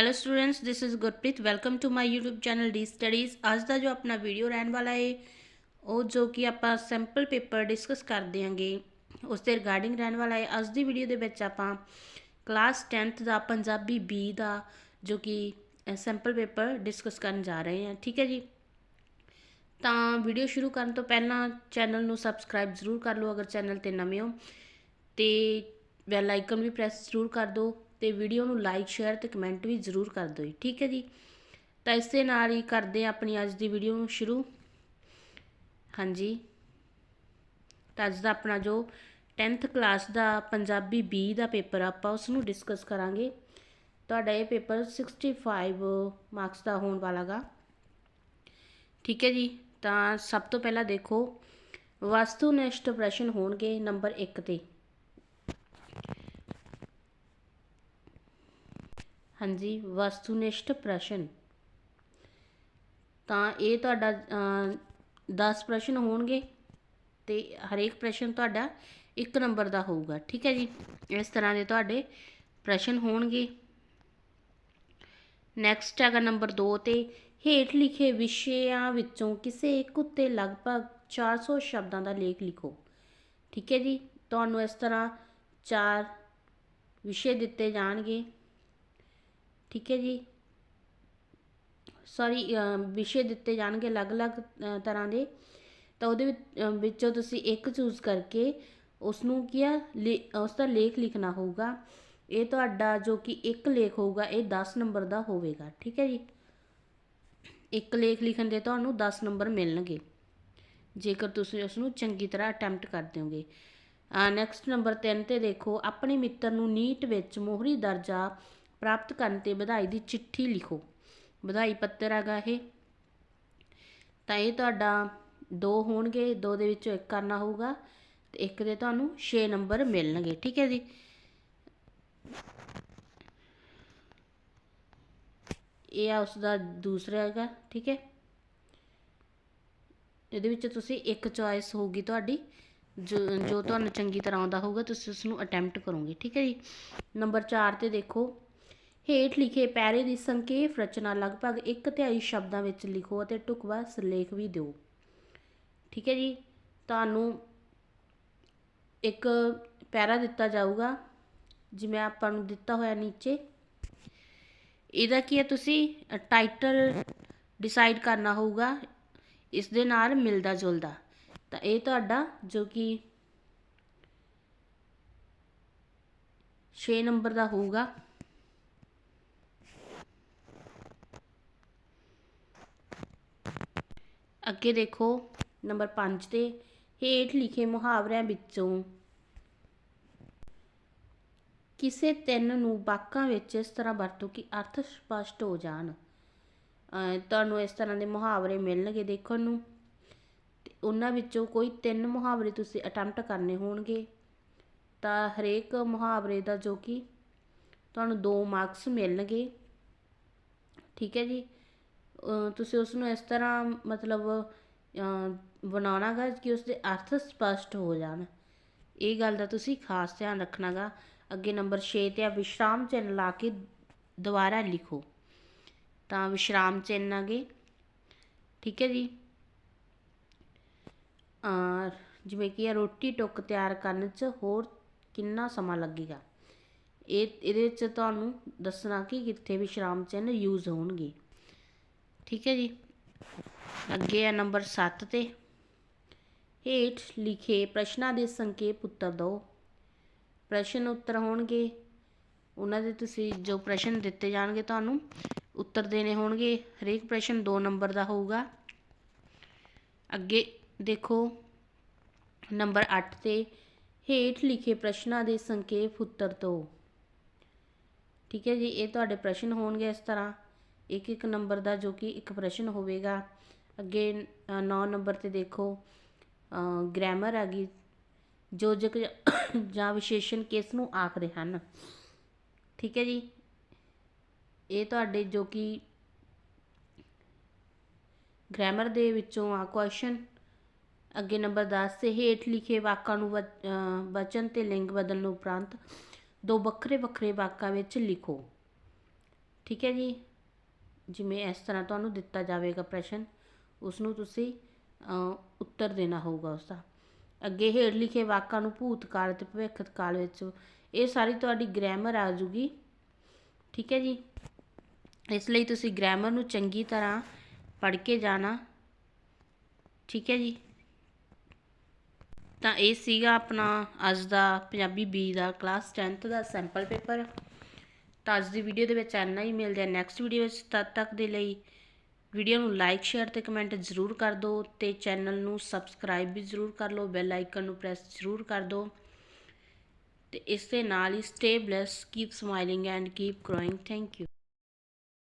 Hello students this is Gurpreet welcome to my YouTube channel D studies ਅੱਜ ਦਾ ਜੋ ਆਪਣਾ ਵੀਡੀਓ ਰਹਿਣ ਵਾਲਾ ਹੈ ਉਹ ਜੋ ਕਿ ਆਪਾਂ ਸੈਂਪਲ ਪੇਪਰ ਡਿਸਕਸ ਕਰ ਦਿਆਂਗੇ ਉਸ ਦੇ ਰਿਗਾਰਡਿੰਗ ਰਹਿਣ ਵਾਲਾ ਹੈ ਅੱਜ ਦੀ ਵੀਡੀਓ ਦੇ ਵਿੱਚ ਆਪਾਂ ਕਲਾਸ 10th ਦਾ ਪੰਜਾਬੀ ਬੀ ਦਾ ਜੋ ਕਿ ਸੈਂਪਲ ਪੇਪਰ ਡਿਸਕਸ ਕਰਨ ਜਾ ਰਹੇ ਹਾਂ ਠੀਕ ਹੈ ਜੀ ਤਾਂ ਵੀਡੀਓ ਸ਼ੁਰੂ ਕਰਨ ਤੋਂ ਪਹਿਲਾਂ ਚੈਨਲ ਨੂੰ ਸਬਸਕ੍ਰਾਈਬ ਜ਼ਰੂਰ ਕਰ ਲਓ ਅਗਰ ਚੈਨਲ ਤੇ ਨਵੇਂ ਹੋ ਤੇ ਬੈਲ ਆਈਕਨ ਵੀ ਪ੍ਰੈਸ ਜ਼ਰੂਰ ਕਰ ਦਿਓ ਤੇ ਵੀਡੀਓ ਨੂੰ ਲਾਈਕ ਸ਼ੇਅਰ ਤੇ ਕਮੈਂਟ ਵੀ ਜ਼ਰੂਰ ਕਰ ਦਿਓ ਠੀਕ ਹੈ ਜੀ? ਤਾਂ ਇਸ ਦੇ ਨਾਲ ਹੀ ਕਰਦੇ ਹਾਂ ਆਪਣੀ ਅੱਜ ਦੀ ਵੀਡੀਓ ਨੂੰ ਸ਼ੁਰੂ। ਹਾਂਜੀ। ਤਾਂ ਅੱਜ ਦਾ ਆਪਣਾ ਜੋ 10th ਕਲਾਸ ਦਾ ਪੰਜਾਬੀ B ਦਾ ਪੇਪਰ ਆਪਾਂ ਉਸ ਨੂੰ ਡਿਸਕਸ ਕਰਾਂਗੇ। ਤੁਹਾਡਾ ਇਹ ਪੇਪਰ 65 ਮਾਰਕਸ ਦਾ ਹੋਣ ਵਾਲਾਗਾ। ਠੀਕ ਹੈ ਜੀ? ਤਾਂ ਸਭ ਤੋਂ ਪਹਿਲਾਂ ਦੇਖੋ ਵਸਤੂਨਿਸ਼ਟ ਪ੍ਰਸ਼ਨ ਹੋਣਗੇ ਨੰਬਰ 1 ਤੇ। ਹਾਂਜੀ, ਵਸਤੂਨਿਸ਼ਟ ਪ੍ਰਸ਼ਨ। ਤਾਂ ਇਹ ਤੁਹਾਡਾ 10 ਪ੍ਰਸ਼ਨ ਹੋਣਗੇ ਤੇ ਹਰੇਕ ਪ੍ਰਸ਼ਨ ਤੁਹਾਡਾ 1 ਨੰਬਰ ਦਾ ਹੋਊਗਾ, ਠੀਕ ਹੈ ਜੀ? ਇਸ ਤਰ੍ਹਾਂ ਦੇ ਤੁਹਾਡੇ ਪ੍ਰਸ਼ਨ ਹੋਣਗੇ। ਨੈਕਸਟ ਹੈਗਾ ਨੰਬਰ 2 ਤੇ ਹੇਠ ਲਿਖੇ ਵਿਸ਼ਿਆਂ ਵਿੱਚੋਂ ਕਿਸੇ ਇੱਕ ਉੱਤੇ ਲਗਭਗ 400 ਸ਼ਬਦਾਂ ਦਾ ਲੇਖ ਲਿਖੋ, ਠੀਕ ਹੈ ਜੀ? ਤੁਹਾਨੂੰ ਇਸ ਤਰ੍ਹਾਂ ਚਾਰ ਵਿਸ਼ੇ ਦਿੱਤੇ ਜਾਣਗੇ। ਠੀਕ ਹੈ ਜੀ। ਸੌਰੀ ਵਿਸ਼ੇ ਦਿੱਤੇ ਜਾਣਗੇ ਅਲੱਗ-ਅਲੱਗ ਤਰ੍ਹਾਂ ਦੇ। ਤਾਂ ਉਹਦੇ ਵਿੱਚੋਂ ਤੁਸੀਂ ਇੱਕ ਚੂਜ਼ ਕਰਕੇ ਉਸ ਨੂੰ ਕੀ ਆ ਉਸ ਦਾ ਲੇਖ ਲਿਖਣਾ ਹੋਊਗਾ। ਇਹ ਤੁਹਾਡਾ ਜੋ ਕਿ ਇੱਕ ਲੇਖ ਹੋਊਗਾ, ਇਹ 10 ਨੰਬਰ ਦਾ ਹੋਵੇਗਾ। ਠੀਕ ਹੈ ਜੀ। ਇੱਕ ਲੇਖ ਲਿਖਣ ਦੇ ਤੁਹਾਨੂੰ 10 ਨੰਬਰ ਮਿਲਣਗੇ। ਜੇਕਰ ਤੁਸੀਂ ਉਸ ਨੂੰ ਚੰਗੀ ਤਰ੍ਹਾਂ ਅਟੈਂਪਟ ਕਰ ਦਿਓਗੇ। ਨੈਕਸਟ ਨੰਬਰ 3 ਤੇ ਦੇਖੋ, ਆਪਣੇ ਮਿੱਤਰ ਨੂੰ ਨੀਟ ਵਿੱਚ ਮੋਹਰੀ ਦਰਜਾ ਪ੍ਰਾਪਤ ਕਰਨ ਤੇ ਵਧਾਈ ਦੀ ਚਿੱਠੀ ਲਿਖੋ। ਵਧਾਈ ਪੱਤਰ ਹੈਗਾ ਇਹ। ਤਾਂ ਇਹ ਤੁਹਾਡਾ ਦੋ ਹੋਣਗੇ, ਦੋ ਦੇ ਵਿੱਚੋਂ ਇੱਕ ਕਰਨਾ ਹੋਊਗਾ ਤੇ ਇੱਕ ਦੇ ਤੁਹਾਨੂੰ 6 ਨੰਬਰ ਮਿਲਣਗੇ। ਠੀਕ ਹੈ ਜੀ? ਇਹ ਆ ਉਸ ਦਾ ਦੂਸਰਾ ਹੈਗਾ, ਠੀਕ ਹੈ? ਇਹਦੇ ਵਿੱਚ ਤੁਸੀਂ ਇੱਕ ਚੁਆਇਸ ਹੋਊਗੀ ਤੁਹਾਡੀ, ਜੋ ਜੋ ਤੁਹਾਨੂੰ ਚੰਗੀ ਤਰ੍ਹਾਂ ਆਉਂਦਾ ਹੋਊਗਾ, ਤੁਸੀਂ ਉਸ ਨੂੰ ਅਟੈਂਪਟ ਕਰੋਗੇ। ਠੀਕ ਹੈ ਜੀ? ਨੰਬਰ 4 ਤੇ ਦੇਖੋ। ਹੇਠ ਲਿਖੇ ਪੈਰੇ ਦੀ ਸੰਖੇਪ ਰਚਨਾ ਲਗਭਗ ਇੱਕ ਤਿਹਾਈ ਸ਼ਬਦਾਂ ਵਿੱਚ ਲਿਖੋ ਅਤੇ ਟੁਕਵਾ ਸਿਰਲੇਖ ਵੀ ਦਿਓ। ਠੀਕ ਹੈ ਜੀ? ਤੁਹਾਨੂੰ ਇੱਕ ਪੈਰਾ ਦਿੱਤਾ ਜਾਊਗਾ। ਜਿਵੇਂ ਆਪਾਂ ਨੂੰ ਦਿੱਤਾ ਹੋਇਆ ਨੀਚੇ। ਇਹਦਾ ਕੀ ਹੈ? ਤੁਸੀਂ ਟਾਈਟਲ ਡਿਸਾਈਡ ਕਰਨਾ ਹੋਊਗਾ। ਇਸ ਦੇ ਨਾਲ ਮਿਲਦਾ ਜੁਲਦਾ। ਤਾਂ ਇਹ ਤੁਹਾਡਾ ਜੋ ਕਿ 6 ਨੰਬਰ ਦਾ ਹੋਊਗਾ। ਅੱਗੇ ਦੇਖੋ, ਨੰਬਰ 5 ਤੇ ਹੇਠ ਲਿਖੇ ਮੁਹਾਵਰਿਆਂ ਵਿੱਚੋਂ ਕਿਸੇ ਤਿੰਨ ਨੂੰ ਵਾਕਾਂ ਵਿੱਚ ਇਸ ਤਰ੍ਹਾਂ ਵਰਤੋ ਕਿ ਅਰਥ ਸਪਸ਼ਟ ਹੋ ਜਾਣ। ਤੁਹਾਨੂੰ ਇਸ ਤਰ੍ਹਾਂ ਦੇ ਮੁਹਾਵਰੇ ਮਿਲਣਗੇ ਦੇਖਣ ਨੂੰ। ਤੇ ਉਹਨਾਂ ਵਿੱਚੋਂ ਕੋਈ ਤਿੰਨ ਮੁਹਾਵਰੇ ਤੁਸੀਂ ਅਟੈਂਪਟ ਕਰਨੇ ਹੋਣਗੇ। ਤਾਂ ਹਰੇਕ ਮੁਹਾਵਰੇ ਦਾ ਜੋ ਕਿ ਤੁਹਾਨੂੰ 2 ਮਾਰਕਸ ਮਿਲਣਗੇ। ਠੀਕ ਹੈ ਜੀ? ਤੁਸੀਂ ਉਸ ਨੂੰ ਇਸ ਤਰ੍ਹਾਂ ਮਤਲਬ ਬਣਾਉਣਾ ਗਾ ਕਿ ਉਸਦੇ ਅਰਥ ਸਪਸ਼ਟ ਹੋ ਜਾਣ। ਇਹ ਗੱਲ ਦਾ ਤੁਸੀਂ ਖਾਸ ਧਿਆਨ ਰੱਖਣਾ ਗਾ ਅੱਗੇ ਨੰਬਰ 6 ਤੇ ਆ, ਵਿਸ਼ਰਾਮ ਚਿੰਨ੍ਹ ਲਾ ਕੇ ਦੁਬਾਰਾ ਲਿਖੋ। ਤਾਂ ਵਿਸ਼ਰਾਮ ਚਿੰਨ੍ਹ ਆਗੇ ਠੀਕ ਹੈ ਜੀ? ਆ ਜਿਵੇਂ ਕਿ ਰੋਟੀ ਟੁੱਕ ਤਿਆਰ ਕਰਨ 'ਚ ਹੋਰ ਕਿੰਨਾ ਸਮਾਂ ਲੱਗੇਗਾ? ਇਹ, ਇਹਦੇ ਵਿੱਚ ਤੁਹਾਨੂੰ ਦੱਸਣਾ ਕਿ ਕਿੱਥੇ ਵਿਸ਼ਰਾਮ ਚਿੰਨ੍ਹ ਯੂਜ਼ ਹੋਣਗੇ। ਠੀਕ ਹੈ ਜੀ। ਅੱਗੇ ਆ ਨੰਬਰ 7 ਤੇ। ਹੇਠ ਲਿਖੇ ਪ੍ਰਸ਼ਨਾਂ ਦੇ ਸੰਖੇਪ ਉੱਤਰ ਦਿਓ। ਪ੍ਰਸ਼ਨ ਉੱਤਰ ਹੋਣਗੇ। ਉਹਨਾਂ ਦੇ ਤੁਸੀਂ ਜੋ ਪ੍ਰਸ਼ਨ ਦਿੱਤੇ ਜਾਣਗੇ ਤੁਹਾਨੂੰ, ਉੱਤਰ ਦੇਣੇ ਹੋਣਗੇ। ਹਰੇਕ ਪ੍ਰਸ਼ਨ 2 ਨੰਬਰ ਦਾ ਹੋਊਗਾ। ਅੱਗੇ ਦੇਖੋ, ਨੰਬਰ 8 ਤੇ ਹੇਠ ਲਿਖੇ ਪ੍ਰਸ਼ਨਾਂ ਦੇ ਸੰਖੇਪ ਉੱਤਰ ਦਿਓ। ਠੀਕ ਹੈ ਜੀ, ਇਹ ਤੁਹਾਡੇ ਪ੍ਰਸ਼ਨ ਹੋਣਗੇ ਇਸ ਤਰ੍ਹਾਂ। ਇੱਕ ਇੱਕ ਨੰਬਰ ਦਾ ਜੋ ਕਿ ਇੱਕ ਪ੍ਰਸ਼ਨ ਹੋਵੇਗਾ। ਅੱਗੇ 9 ਨੰਬਰ ਤੇ ਦੇਖੋ। ਗ੍ਰਾਮਰ ਆ ਗਈ ਯੋਜਕ ਜਾਂ ਵਿਸ਼ੇਸ਼ਣ ਕਿਸ ਨੂੰ ਆਖਦੇ ਹਨ? ਠੀਕ ਹੈ ਜੀ? ਇਹ ਤੁਹਾਡੇ ਜੋ ਕਿ ਗ੍ਰਾਮਰ ਦੇ ਵਿੱਚੋਂ ਆ ਕੁਐਸਚਨ ਅੱਗੇ ਨੰਬਰ 10 ਤੇ ਹੇਠ ਲਿਖੇ ਵਾਕਾਂ ਨੂੰ ਵਚਨ ਤੇ ਲਿੰਗ ਬਦਲਣ ਉਪਰੰਤ ਦੋ ਵੱਖਰੇ ਵੱਖਰੇ ਵਾਕਾਂ ਵਿੱਚ ਲਿਖੋ। ਠੀਕ ਹੈ ਜੀ? ਜਿਵੇਂ ਇਸ ਤਰ੍ਹਾਂ ਤੁਹਾਨੂੰ ਦਿੱਤਾ ਜਾਵੇਗਾ ਪ੍ਰਸ਼ਨ ਉਸ ਨੂੰ ਤੁਸੀਂ ਉੱਤਰ ਦੇਣਾ ਹੋਊਗਾ ਉਸ ਦਾ ਅੱਗੇ ਹੇਠ ਲਿਖੇ ਵਾਕਾਂ ਨੂੰ ਭੂਤਕਾਲ ਅਤੇ ਭਵਿੱਖ ਕਾਲ ਵਿੱਚ ਇਹ ਸਾਰੀ ਤੁਹਾਡੀ ਗ੍ਰਾਮਰ ਆ ਜੂਗੀ। ਠੀਕ ਹੈ ਜੀ? ਇਸ ਲਈ ਤੁਸੀਂ ਗ੍ਰਾਮਰ ਨੂੰ ਚੰਗੀ ਤਰ੍ਹਾਂ ਪੜ੍ਹ ਕੇ ਜਾਣਾ। ਠੀਕ ਹੈ ਜੀ? ਤਾਂ ਇਹ ਸੀਗਾ ਆਪਣਾ ਅੱਜ ਦਾ ਪੰਜਾਬੀ ਬੀ ਦਾ ਕਲਾਸ 10th ਦਾ ਸੈਂਪਲ ਪੇਪਰ ਤਾਂ ਅੱਜ ਦੀ ਵੀਡੀਓ ਦੇ ਵਿੱਚ ਇੰਨਾ ਹੀ। ਮਿਲਦੇ ਆ ਨੈਕਸਟ ਵੀਡੀਓ ਵਿੱਚ ਤਦ ਤੱਕ ਦੇ ਲਈ ਵੀਡੀਓ ਨੂੰ ਲਾਈਕ ਸ਼ੇਅਰ ਤੇ ਕਮੈਂਟ ਜ਼ਰੂਰ ਕਰ ਦਿਓ ਤੇ ਚੈਨਲ ਨੂੰ ਸਬਸਕ੍ਰਾਈਬ ਵੀ ਜ਼ਰੂਰ ਕਰ ਲਓ ਬੈਲ ਆਈਕਨ ਨੂੰ ਪ੍ਰੈਸ ਜ਼ਰੂਰ ਕਰ ਦਿਓ। ਤੇ ਇਸ ਦੇ ਨਾਲ ਹੀ stay blessed keep smiling and keep growing thank you